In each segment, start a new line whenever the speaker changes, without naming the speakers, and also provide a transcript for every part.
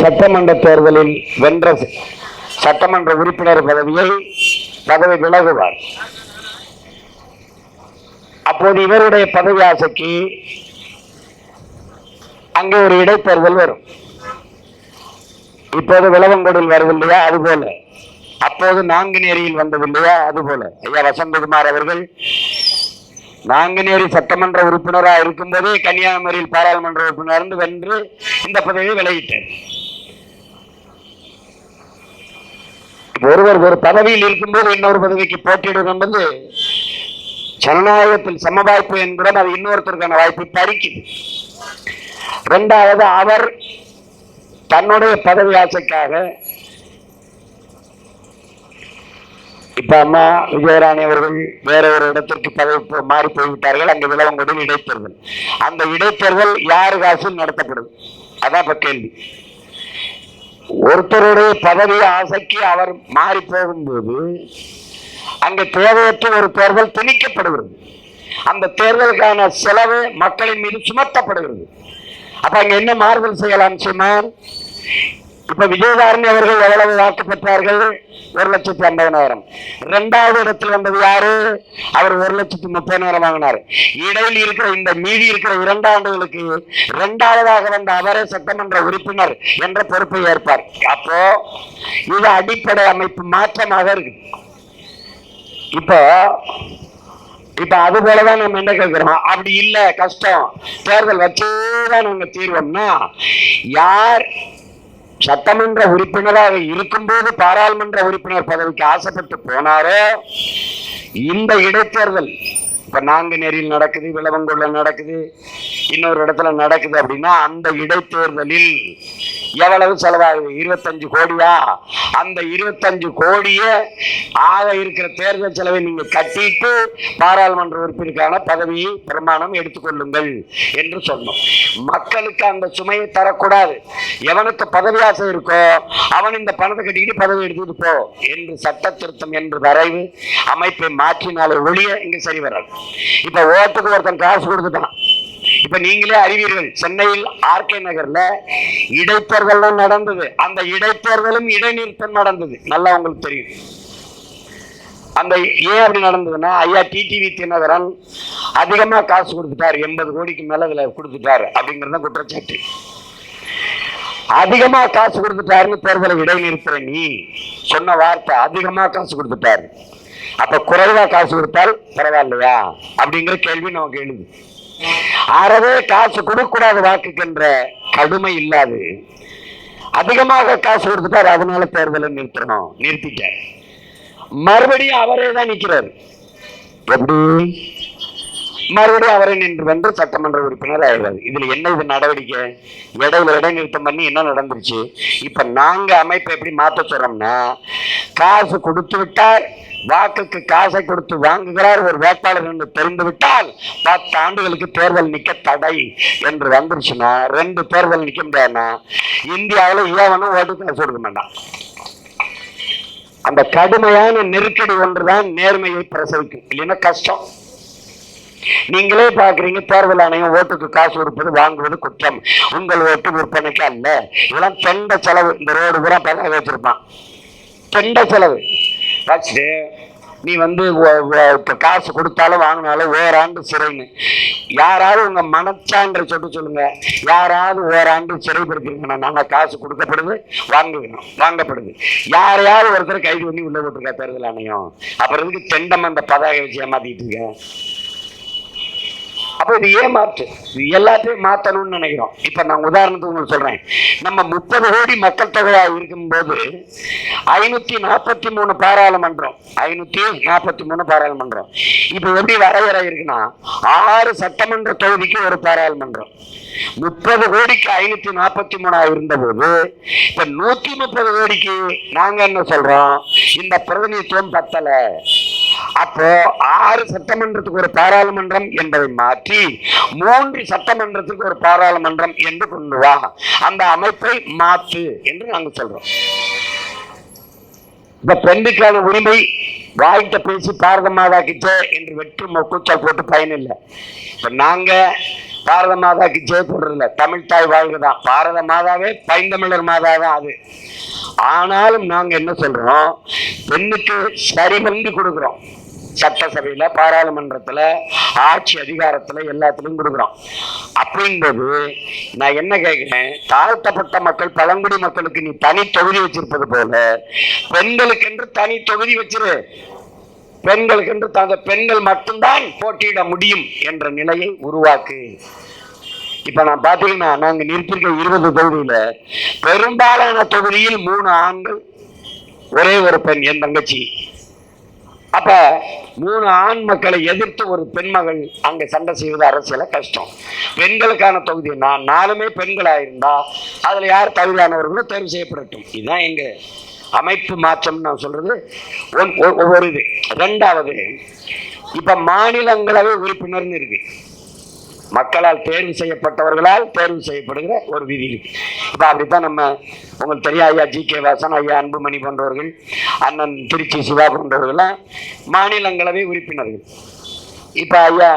சட்டமன்ற தேர்தலில் வென்ற சட்டமன்ற உறுப்பினர் பதவியை பதவி விலகுவார். அப்போது இவருடைய பதவி ஆசைக்கு அங்கே ஒரு இடைத்தேர்தல் வரும். இப்போது விளவங்கோடில் வரவில்லையா? அதுபோல அப்போது நான்கு நாங்குநேரியில் வந்ததில்லையா அதுபோல ஐயா வசந்தகுமார் அவர்கள் நாங்குநேரி சட்டமன்ற உறுப்பினராக இருக்கும்போதே கன்னியாகுமரியில் பாராளுமன்ற உறுப்பினர் வென்று இந்த பதவியை விலகிட்டார். ஒருவர் ஒரு பதவியில் இருக்கும்போது இன்னொரு பதவிக்கு போட்டியிடுவது என்பது ஜனநாயகத்தில் சமவாய்ப்பு என்கிறோம் அது இன்னொருத்தருக்கான வாய்ப்பு பறிக்குது. இரண்டாவது அவர் தன்னுடைய பதவி ஆசைக்காக இப்ப அம்மா விஜயராணி அவர்கள் வேற ஒரு இடத்திற்கு பதவி மாறி போய்விட்டார்கள். அங்கு விளவங்கோடில் இடைத்தேர்தல். அந்த இடைத்தேர்தல் யாரு காசில் நடத்தப்படுது அதான் இப்ப கேள்வி. ஒருத்தருடைய பதவி ஆசைக்கு அவர் மாறி போகும்போது அங்கு தேவையற்ற ஒரு தேர்தல் திணிக்கப்படுகிறது. அந்த தேர்தலுக்கான செலவு மக்களின் மீது சுமத்தப்படுகிறது. அப்ப அங்க என்ன மாறுதல் செய்யலாம் சொன்னால் இப்ப விஜயதாரணி அவர்கள் எவ்வளவு வாக்கு பெற்றார்கள்? ஒரு லட்சத்தி ஐம்பதனாயிரம். இரண்டாவது இடத்தில் வந்தது யாரு? அவர் ஒரு லட்சத்தி முப்பதனாயிரம் வாங்கினார். இடையில் இருக்கிற இந்த மீதி இருக்கிற இரண்டு ஆண்டுகளுக்கு இரண்டாவதாக வந்த அவரே சட்டமன்ற உறுப்பினர் என்ற பொறுப்பை ஏற்பார். அப்போ இது அடிப்படை அமைப்பு மாற்றமாக இருக்கு. இப்போ இப்ப அது போலதான் நம்ம என்ன கேட்கிறோம்? அப்படி இல்ல கஷ்டம். தேர்தல் வச்சேதான் நாங்க தீர்வோம்னா யார் சட்டமன்ற உறுப்பினராக இருக்கும்போது பாராளுமன்ற உறுப்பினர் பதவிக்கு ஆசைப்பட்டு போனாரோ இந்த இடைத்தேர்தல் இப்ப நாங்குநேரியில் நடக்குது விளவங்குள்ள நடக்குது இன்னொரு இடத்துல நடக்குது அப்படின்னா அந்த இடைத்தேர்தலில் எவ்வளவு செலவாகுது? இருபத்தஞ்சு கோடியா? அந்த இருபத்தஞ்சு கோடியே ஆக இருக்கிற தேர்தல் செலவை நீங்கள் கட்டிட்டு பாராளுமன்ற உறுப்பினருக்கான பதவியை பிரமாணம் எடுத்துக்கொள்ளுங்கள் என்று சொன்னோம். மக்களுக்கு அந்த சுமையை தரக்கூடாது. எவனுக்கு பதவி ஆசை இருக்கோ அவன் இந்த பணத்தை கட்டிக்கிட்டு பதவி எடுத்துட்டு போ என்று சட்ட திருத்தம் என்று வரைவு அமைப்பை மாற்றினாலே ஒழிய இங்க சரி வராது. இப்ப ஓட்டுக்கு ஒருத்தன் காசு கொடுத்துட்டான். இப்ப நீங்களே அறிவீர்கள் சென்னையில் ஆர்கே நகர்ல இடைத்தேர்தல் நடந்தது. அந்த இடைத்தேர்தலும் இடைநிறுத்தம் நடந்தது. நல்லா உங்களுக்கு தெரியும். அந்த ஏன் அப்படி நடந்ததுன்னா ஐயா டிடிவி தினகரன் அதிகமா காசு கொடுத்துட்டாரு. எண்பது கோடிக்கு மேல இதுல கொடுத்துட்டாரு அப்படிங்கறது குற்றச்சாட்டு. அதிகமா காசு கொடுத்துட்டாருன்னு தேர்தலை இடைநிறுத்துற நீ சொன்ன வார்த்தை அதிகமா காசு கொடுத்துட்டாரு. அப்ப குறைவா காசு கொடுத்தால் பரவாயில்லையா? அப்படிங்கிற கேள்வி நமக்கு எழுது அறவே காசு கொடுக்கக்கூடாது வாக்குக்கின்ற கடுமை இல்லாது. அதிகமாக காசு கொடுத்துட்டாரு அதனால தேர்தலை நிறுத்தணும். நிறுத்திட்டார். மறுபடியும் அவரே தான் நிக்கிறாரு. எப்படி? மறுபடியும் அவரை நின்று வந்து சட்டமன்ற உறுப்பினர் ஆயிடுறாரு இதுல என்ன இது நடவடிக்கை? இடையில இடைநிறுத்தம் பண்ணி என்ன நடந்துருச்சு? இப்ப நாங்க அமைப்பை எப்படி மாத்த சொல்றோம்னா காசு கொடுத்து விட்டார் வாக்குக்கு காசை கொடுத்து வாங்குகிறார். ஒரு வேட்பாளர் என்று தெரிந்து விட்டால் பத்து ஆண்டுகளுக்கு தேர்தல் நிக்க தடை என்று வந்துருச்சுன்னா ரெண்டு தேர்தல் நிக்க முடியாதுன்னா இந்தியாவில் ஏவனும் ஓட்டு காசு கொடுக்க மாட்டான். அந்த கடுமையான நெருக்கடி ஒன்றுதான் நேர்மையை பிரசவிக்கும். இல்லைன்னா கஷ்டம். நீங்களே பாக்குறீங்க தேர்தல் ஆணையம் ஓட்டுக்கு காசு கொடுப்பது வாங்குவது குற்றம். உங்கள் ஓட்டு விற்பனைக்கு அல்ல. இதெல்லாம் தெண்ட செலவு. இந்த ரோடு பூரா பதவி வச்சிருப்பான். தெண்ட செலவு. வச்சுட்டு நீ வந்து இப்போ காசு கொடுத்தாலும் வாங்கினாலும் ஓராண்டு சிறைன்னு. யாராவது உங்கள் மனச்சான்ற சொல்லிட்டு சொல்லுங்க. யாராவது ஓராண்டு சிறைப்படுத்திருக்கணும். நாங்கள் காசு கொடுக்கப்படுது வாங்குகிறோம் வாங்கப்படுது. யாரையாவது ஒருத்தர் கைது பண்ணி உள்ள போட்டிருக்கா தேர்தல் ஆணையம். அப்புறம் எதுக்கு தெண்டம் அந்த பதாகை வச்சு ஏமாத்திட்டு இருக்கேன் அப்போ இது ஏமாற்று. எல்லாத்தையும் மாற்றணும்னு நினைக்கிறோம். இப்போ நான் உதாரணத்துக்கு உங்களுக்கு சொல்றேன். நம்ம முப்பது கோடி மக்கள் தொகையாக இருக்கும்போது ஐநூத்தி நாற்பத்தி மூணு பாராளுமன்றம் ஐநூற்றி நாற்பத்தி மூணு பாராளுமன்றம். இப்போ எப்படி வரையறை இருக்குன்னா ஆறு சட்டமன்ற தொகுதிக்கு ஒரு பாராளுமன்றம். முப்பது கோடிக்கு ஐநூத்தி நாற்பத்தி மூணாக இருந்தபோது இப்போ நூற்றி முப்பது கோடிக்கு நாங்கள் என்ன சொல்கிறோம் இந்த பிரதிநிதித்துவம் பத்தலை. அப்போ ஆறு சட்டமன்றத்துக்கு ஒரு பாராளுமன்றம் என்பதை மாற்றி மூன்று சட்டமன்றத்துக்கு ஒரு பாராளுமன்றம் என்று கொண்டு வா. அந்த அமைப்பை மாற்று என்று நாங்க சொல்றோம். இந்த பெண்ணுக்கான உரிமை வாய்கிட்ட பேசி பாரத மாதா கிட்ட என்று வெற்று கூச்சல் போட்டு பயனில்லை. இப்ப நாங்க பாரத மாதாக்கு ஜெய் போடுறதில்ல. தமிழ் தாய் வாழ்க தான். பாரத மாதாவே பைந்தமிழர் மாதா தான் அது. ஆனாலும் நாங்க என்ன சொல்றோம்? பெண்ணுக்கு சரி பண்ணி கொடுக்குறோம். சட்டசபையில பாராளுமன்றத்துல ஆட்சி அதிகாரத்துல எல்லாத்துலயும் கொடுக்குறோம். அப்படிங்கும்போது நான் என்ன கேட்கிறேன்? தாழ்த்தப்பட்ட மக்கள் பழங்குடி மக்களுக்கு நீ தனி தொகுதி வச்சிருப்பது போல பெண்களுக்கென்று தனி தொகுதி வச்சிரு. பெண்களுக்கென்று தந்த பெண்கள் மட்டும்தான் போட்டியிட முடியும் என்ற நிலையை உருவாக்கு. இப்ப நான் பாத்தீங்கன்னா நாங்க நிறுத்திருக்க இருபது தொகுதியில பெரும்பாலான தொகுதியில் மூணு ஆண்கள் ஒரே ஒரு பெண் என் தங்கச்சி. அப்ப மூணு ஆண் மக்களை எதிர்த்து ஒரு பெண்மகள் அங்க சண்டை செய்வது அரசியல கஷ்டம். பெண்களுக்கான தொகுதி நான் நாலுமே பெண்களாக இருந்தா அதுல யார் தகுதியானவர்களும் தேர்வு செய்யப்படட்டும். இதுதான் எங்க அமைப்பு மாற்றம் நான் சொல்றது. ஒன்- ஒவ்வொரு இது. ரெண்டாவது இப்ப மாநிலங்களவை உறுப்பினர்னு இருக்கு. மக்களால் தேர்வு செய்யப்பட்டவர்களால் தேர்வு செய்யப்படுகிற ஒரு விதி. இப்போ அப்படித்தான் நம்ம உங்களுக்கு தெரியும் ஐயா ஜி கே வாசன் ஐயா அன்புமணி போன்றவர்கள் அண்ணன் திருச்சி சிவா போன்றவர்கள்லாம் மாநிலங்களவை உறுப்பினர்கள். இப்போ ஐயா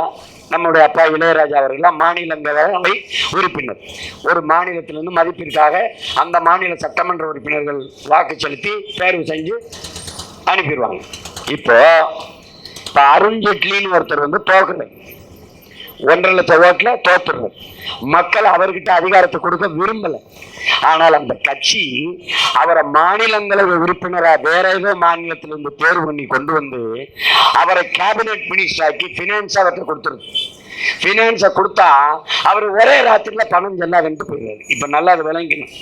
நம்முடைய அப்பா இளையராஜா அவர்கள்லாம் மாநிலங்களவை உறுப்பினர். ஒரு மாநிலத்திலிருந்து மதிப்பிற்காக அந்த மாநில சட்டமன்ற உறுப்பினர்கள் வாக்கு செலுத்தி தேர்வு செஞ்சு அனுப்பிடுவாங்க. இப்போ இப்போ அருண்ஜேட்லின்னு ஒருத்தர் வந்து தோக்குறார். ஒன்றரை லட்சம் ஓட்டுல தோத்துறது மக்கள் அவர்கிட்ட அதிகாரத்தை கொடுக்க விரும்பல. ஆனால் அந்த கட்சி அவரை மாநிலங்களவை உறுப்பினராக வேற ஏதோ மாநிலத்திலிருந்து தேர்வு பண்ணி கொண்டு வந்து அவரை கேபினெட் மினிஸ்டர் ஆக்கி பினான்ஸ் அவர்கிட்ட கொடுத்துருது. பினான்ஸை கொடுத்தா அவர் ஒரே ராத்திரியில் பணம் செல்லாதுன்ட்டு போயிடுறாரு இப்போ நல்லா அது விளங்கணும்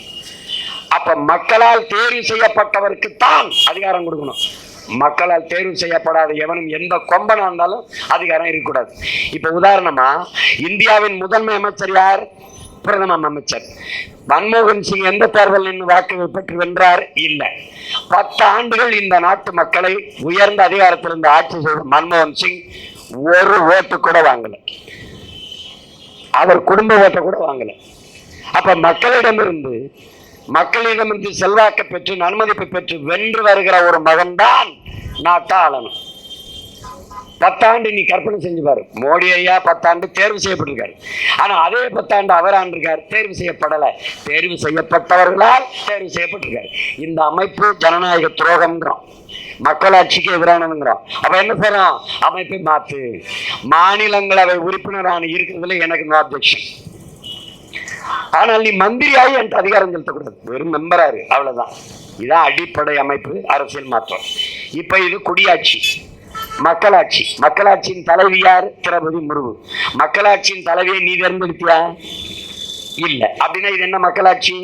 அப்ப மக்களால் தேர்வு செய்யப்பட்டவருக்கு தான் அதிகாரம் கொடுக்கணும். மக்களால் தேர்வு செய்யப்படாத எவனும் எந்த கொம்பனா இருந்தாலும் அதிகாரம் இருக்கக்கூடாது. இப்ப உதாரணமா இந்தியாவின் முதன்மை அமைச்சர் யார்? பிரதம அமைச்சர். மன்மோகன் சிங் எந்த தேர்தல் நின்று வாக்கு பெற்று வென்றார்? இல்லை. பத்து ஆண்டுகள் இந்த நாட்டு மக்களை உயர்ந்த அதிகாரத்திலிருந்து ஆட்சி செய்த மன்மோகன் சிங் ஒரு ஓட்டு கூட வாங்கல. அவர் குடும்ப ஓட்டை கூட வாங்கல. அப்ப மக்களிடமிருந்து மக்களிடமிருந்து செல்வாக்கு பெற்று நன்மதிப்பு பெற்று வென்று வருகிற ஒரு மகன்தான் நாட்டாளன். பத்தாண்டு நீ கற்பனை செஞ்சு பாரு. மோடி ஐயா பத்தாண்டு தேர்வு செய்யப்பட்டிருக்காரு. ஆனா அதே பத்தாண்டு அவர் ஆண்டிருக்கார். தேர்வு செய்யப்படல. தேர்வு செய்யப்பட்டவர்களால் தேர்வு செய்யப்பட்டிருக்காரு. இந்த அமைப்பு ஜனநாயக துரோகம்ங்கிறோம். மக்களாட்சிக்கு எதிரானதுங்கிறோம். அப்ப என்ன செய்யறோம்? அமைப்பை மாத்து. மாநிலங்களவை உறுப்பினரான இருக்கிறதுல எனக்கு நோ அப்ஜெக்ஷன். ஆனால் நீ மந்திரியாகி என்கிட்ட அதிகாரம் செலுத்தக்கூடாது. வெறும் மெம்பராரு அவ்வளவுதான். இதான் அடிப்படை அமைப்பு அரசியல் மாற்றம். இப்ப இது குடியாட்சி மக்களாட்சி. மக்களாட்சியின் தலைவி யார்? திரௌபதி முருகு. மக்களாட்சியின் தலைவியை நீ தேர்ந்தெடுத்தியா? இல்லை. அப்படின்னா இது என்ன மக்களாட்சி?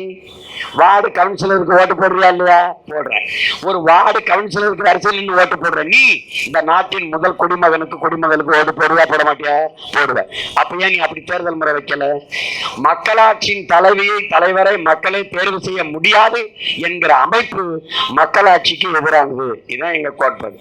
வார்டு கவுன்சிலருக்கு ஓட்டு போடுறியா இல்லையா? போடுறேன். ஒரு வார்டு கவுன்சிலருக்கு அரசியல் ஓட்டு போடுற நீ இந்த நாட்டின் முதல் குடிமகனுக்கு குடிமகனுக்கு ஓட்டு போடுவா போட மாட்டியா? போடுவ அப்ப ஏன் நீ அப்படி தேர்தல் முறை வைக்கல? மக்களாட்சியின் தலைவியை தலைவரை மக்களை தேர்வு செய்ய முடியாது என்கிற அமைப்பு மக்களாட்சிக்கு எதிரானது. இதுதான் எங்க கோட்பாடு.